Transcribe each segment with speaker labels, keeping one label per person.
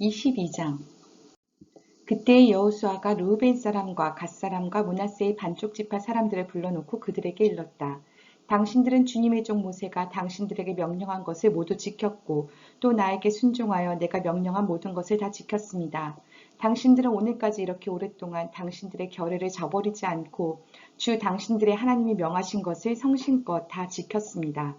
Speaker 1: 22장 그때 여호수아가 루벤 사람과 갓 사람과 문하세의 반쪽 지파 사람들을 불러놓고 그들에게 일렀다. 당신들은 주님의 종 모세가 당신들에게 명령한 것을 모두 지켰고 또 나에게 순종하여 내가 명령한 모든 것을 다 지켰습니다. 당신들은 오늘까지 이렇게 오랫동안 당신들의 결례를 저버리지 않고 주 당신들의 하나님이 명하신 것을 성심껏 다 지켰습니다.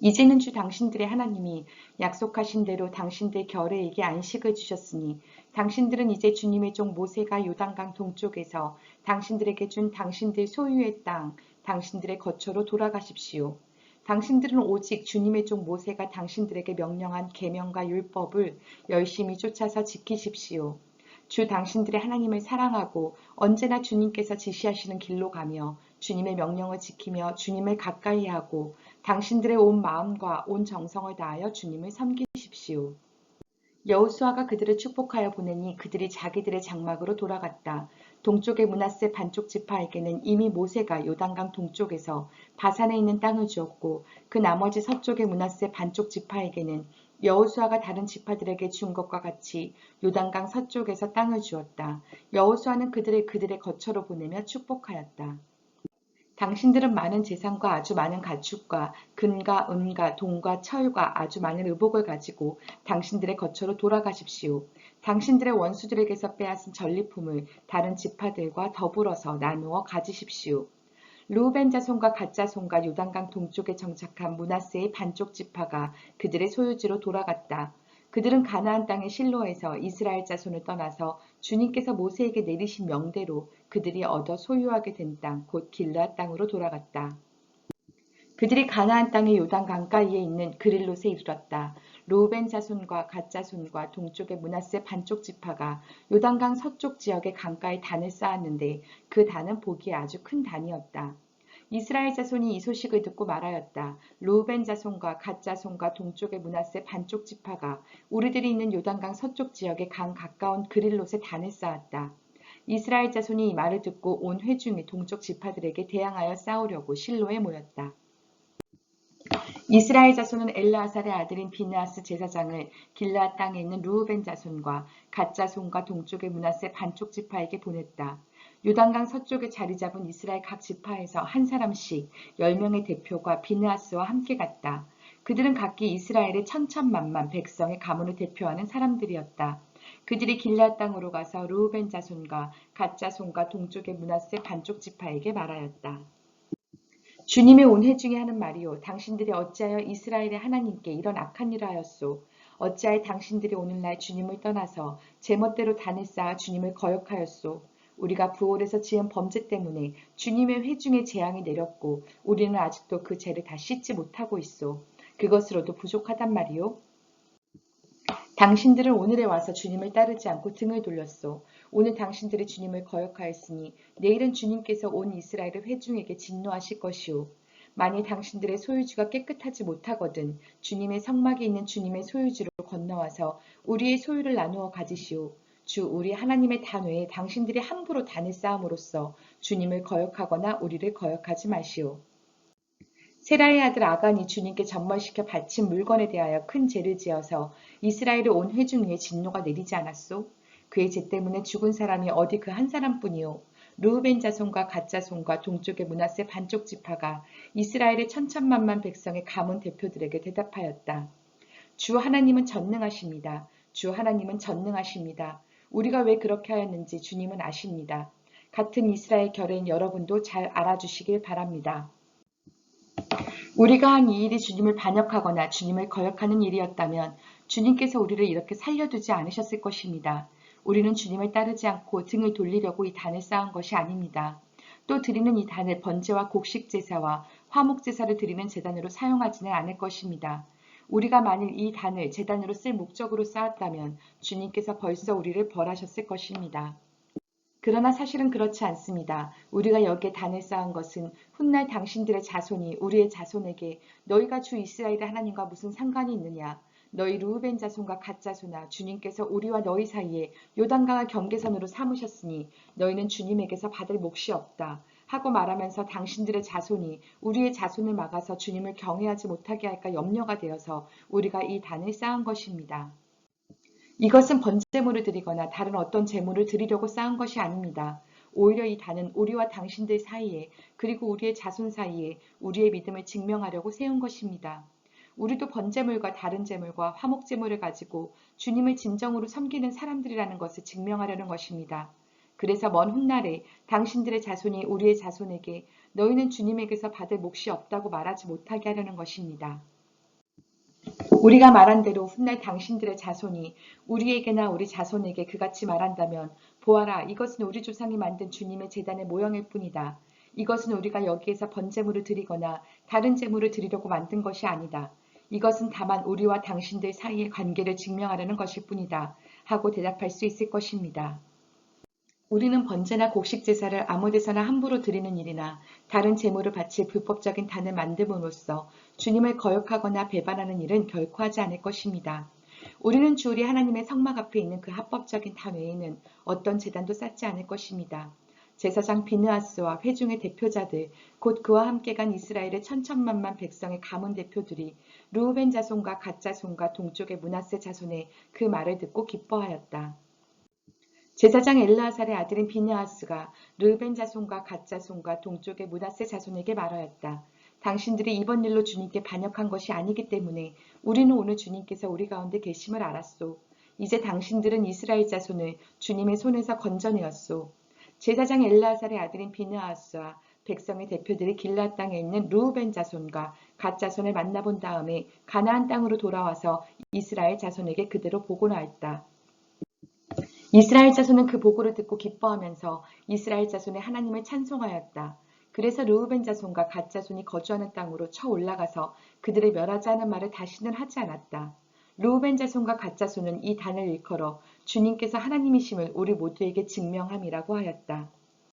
Speaker 1: 이제는 주 당신들의 하나님이 약속하신 대로 당신들 결의에게 안식을 주셨으니 당신들은 이제 주님의 종 모세가 요단강 동쪽에서 당신들에게 준 당신들 소유의 땅, 당신들의 거처로 돌아가십시오. 당신들은 오직 주님의 종 모세가 당신들에게 명령한 계명과 율법을 열심히 쫓아서 지키십시오. 주 당신들의 하나님을 사랑하고 언제나 주님께서 지시하시는 길로 가며 주님의 명령을 지키며 주님을 가까이 하고 당신들의 온 마음과 온 정성을 다하여 주님을 섬기십시오. 여호수아가 그들을 축복하여 보내니 그들이 자기들의 장막으로 돌아갔다. 동쪽의 문하세 반쪽 지파에게는 이미 모세가 요단강 동쪽에서 바산에 있는 땅을 주었고 그 나머지 서쪽의 문하세 반쪽 지파에게는 여호수아가 다른 지파들에게 준 것과 같이 요단강 서쪽에서 땅을 주었다. 여호수아는 그들을 그들의 거처로 보내며 축복하였다. 당신들은 많은 재산과 아주 많은 가축과 금과 은과 동과 철과 아주 많은 의복을 가지고 당신들의 거처로 돌아가십시오. 당신들의 원수들에게서 빼앗은 전리품을 다른 지파들과 더불어서 나누어 가지십시오. 루벤 자손과 갓 자손과 요단강 동쪽에 정착한 문하세의 반쪽 지파가 그들의 소유지로 돌아갔다. 그들은 가나안 땅의 실로에서 이스라엘 자손을 떠나서 주님께서 모세에게 내리신 명대로 그들이 얻어 소유하게 된 땅, 곧 길라 땅으로 돌아갔다. 그들이 가나안 땅의 요단 강가위에 있는 그릴롯에 이르렀다. 로벤 자손과 갓 자손과 동쪽의 문하세 반쪽 지파가 요단강 서쪽 지역의 강가에 단을 쌓았는데 그 단은 보기에 아주 큰 단이었다. 이스라엘 자손이 이 소식을 듣고 말하였다. 루벤 자손과 갓 자손과 동쪽의 문하세 반쪽 지파가 우리들이 있는 요단강 서쪽 지역의 강 가까운 그릴롯에 단을 쌓았다. 이스라엘 자손이 이 말을 듣고 온 회중의 동쪽 지파들에게 대항하여 싸우려고 실로에 모였다. 이스라엘 자손은 엘라아살의 아들인 비나스 제사장을 길라 땅에 있는 루벤 자손과 갓 자손과 동쪽의 문하세 반쪽 지파에게 보냈다. 요단강 서쪽에 자리 잡은 이스라엘 각 지파에서 한 사람씩 10명의 대표가 비느하스와 함께 갔다. 그들은 각기 이스라엘의 천천만만 백성의 가문을 대표하는 사람들이었다. 그들이 길라 땅으로 가서 루벤 자손과 갓 자손과 동쪽의 문하세 반쪽 지파에게 말하였다. 주님의 온회 중에 하는 말이요. 당신들이 어찌하여 이스라엘의 하나님께 이런 악한 일을 하였소. 어찌하여 당신들이 오늘날 주님을 떠나서 제멋대로 단을 쌓아 주님을 거역하였소. 우리가 부활에서 지은 범죄 때문에 주님의 회중의 재앙이 내렸고 우리는 아직도 그 죄를 다 씻지 못하고 있어. 그것으로도 부족하단 말이요. 당신들은 오늘에 와서 주님을 따르지 않고 등을 돌렸소. 오늘 당신들이 주님을 거역하였으니 내일은 주님께서 온 이스라엘의 회중에게 진노하실 것이오. 만일 당신들의 소유주가 깨끗하지 못하거든 주님의 성막이 있는 주님의 소유주로 건너와서 우리의 소유를 나누어 가지시오. 주 우리 하나님의 단회에 당신들이 함부로 단을 쌓음으로써 주님을 거역하거나 우리를 거역하지 마시오. 세라의 아들 아간이 주님께 전말시켜 바친 물건에 대하여 큰 죄를 지어서 이스라엘의 온 회중 위에 진노가 내리지 않았소? 그의 죄 때문에 죽은 사람이 어디 그 한 사람뿐이오. 루벤 자손과 갓 자손과 동쪽의 문하세 반쪽 지파가 이스라엘의 천천만만 백성의 가문 대표들에게 대답하였다. 주 하나님은 전능하십니다. 주 하나님은 전능하십니다. 우리가 왜 그렇게 하였는지 주님은 아십니다. 같은 이스라엘 결인 여러분도 잘 알아주시길 바랍니다. 우리가 한 이 일이 주님을 반역하거나 주님을 거역하는 일이었다면 주님께서 우리를 이렇게 살려두지 않으셨을 것입니다. 우리는 주님을 따르지 않고 등을 돌리려고 이 단을 쌓은 것이 아닙니다. 또 드리는 이 단을 번제와 곡식 제사와 화목 제사를 드리는 재단으로 사용하지는 않을 것입니다. 우리가 만일 이 단을 재단으로 쓸 목적으로 쌓았다면 주님께서 벌써 우리를 벌하셨을 것입니다. 그러나 사실은 그렇지 않습니다. 우리가 여기에 단을 쌓은 것은 훗날 당신들의 자손이 우리의 자손에게 너희가 주 이스라엘의 하나님과 무슨 상관이 있느냐 너희 루벤 자손과 갓 자손아 주님께서 우리와 너희 사이에 요단강을 경계선으로 삼으셨으니 너희는 주님에게서 받을 몫이 없다. 하고 말하면서 당신들의 자손이 우리의 자손을 막아서 주님을 경외하지 못하게 할까 염려가 되어서 우리가 이 단을 쌓은 것입니다. 이것은 번제물을 드리거나 다른 어떤 제물을 드리려고 쌓은 것이 아닙니다. 오히려 이 단은 우리와 당신들 사이에 그리고 우리의 자손 사이에 우리의 믿음을 증명하려고 세운 것입니다. 우리도 번제물과 다른 제물과 화목제물을 가지고 주님을 진정으로 섬기는 사람들이라는 것을 증명하려는 것입니다. 그래서 먼 훗날에 당신들의 자손이 우리의 자손에게 너희는 주님에게서 받을 몫이 없다고 말하지 못하게 하려는 것입니다. 우리가 말한 대로 훗날 당신들의 자손이 우리에게나 우리 자손에게 그같이 말한다면 보아라 이것은 우리 조상이 만든 주님의 재단의 모형일 뿐이다. 이것은 우리가 여기에서 번제물을 드리거나 다른 제물을 드리려고 만든 것이 아니다. 이것은 다만 우리와 당신들 사이의 관계를 증명하려는 것일 뿐이다. 하고 대답할 수 있을 것입니다. 우리는 번제나 곡식 제사를 아무 데서나 함부로 드리는 일이나 다른 제물을 바칠 불법적인 단을 만듦으로써 주님을 거역하거나 배반하는 일은 결코 하지 않을 것입니다. 우리는 주 우리 하나님의 성막 앞에 있는 그 합법적인 단 외에는 어떤 재단도 쌓지 않을 것입니다. 제사장 비느하스와 회중의 대표자들, 곧 그와 함께 간 이스라엘의 천천만만 백성의 가문 대표들이 루우벤 자손과 갓 자손과 동쪽의 문하세 자손의 그 말을 듣고 기뻐하였다. 제사장 엘라살의 아들인 비느하스가 르벤 자손과 갓 자손과 동쪽의 문하세 자손에게 말하였다. 당신들이 이번 일로 주님께 반역한 것이 아니기 때문에 우리는 오늘 주님께서 우리 가운데 계심을 알았소. 이제 당신들은 이스라엘 자손을 주님의 손에서 건져내었소. 제사장 엘라살의 아들인 비느하스와 백성의 대표들이 길라 땅에 있는 루벤 자손과 갓 자손을 만나본 다음에 가나안 땅으로 돌아와서 이스라엘 자손에게 그대로 보고하였다. 이스라엘 자손은 그 보고를 듣고 기뻐하면서 이스라엘 자손의 하나님을 찬송하였다. 그래서 르우벤 자손과 갓 자손이 거주하는 땅으로 쳐 올라가서 그들을 멸하지 않은 말을 다시는 하지 않았다. 르우벤 자손과 갓 자손은 이 단을 일컬어 주님께서 하나님이심을 우리 모두에게 증명함이라고 하였다.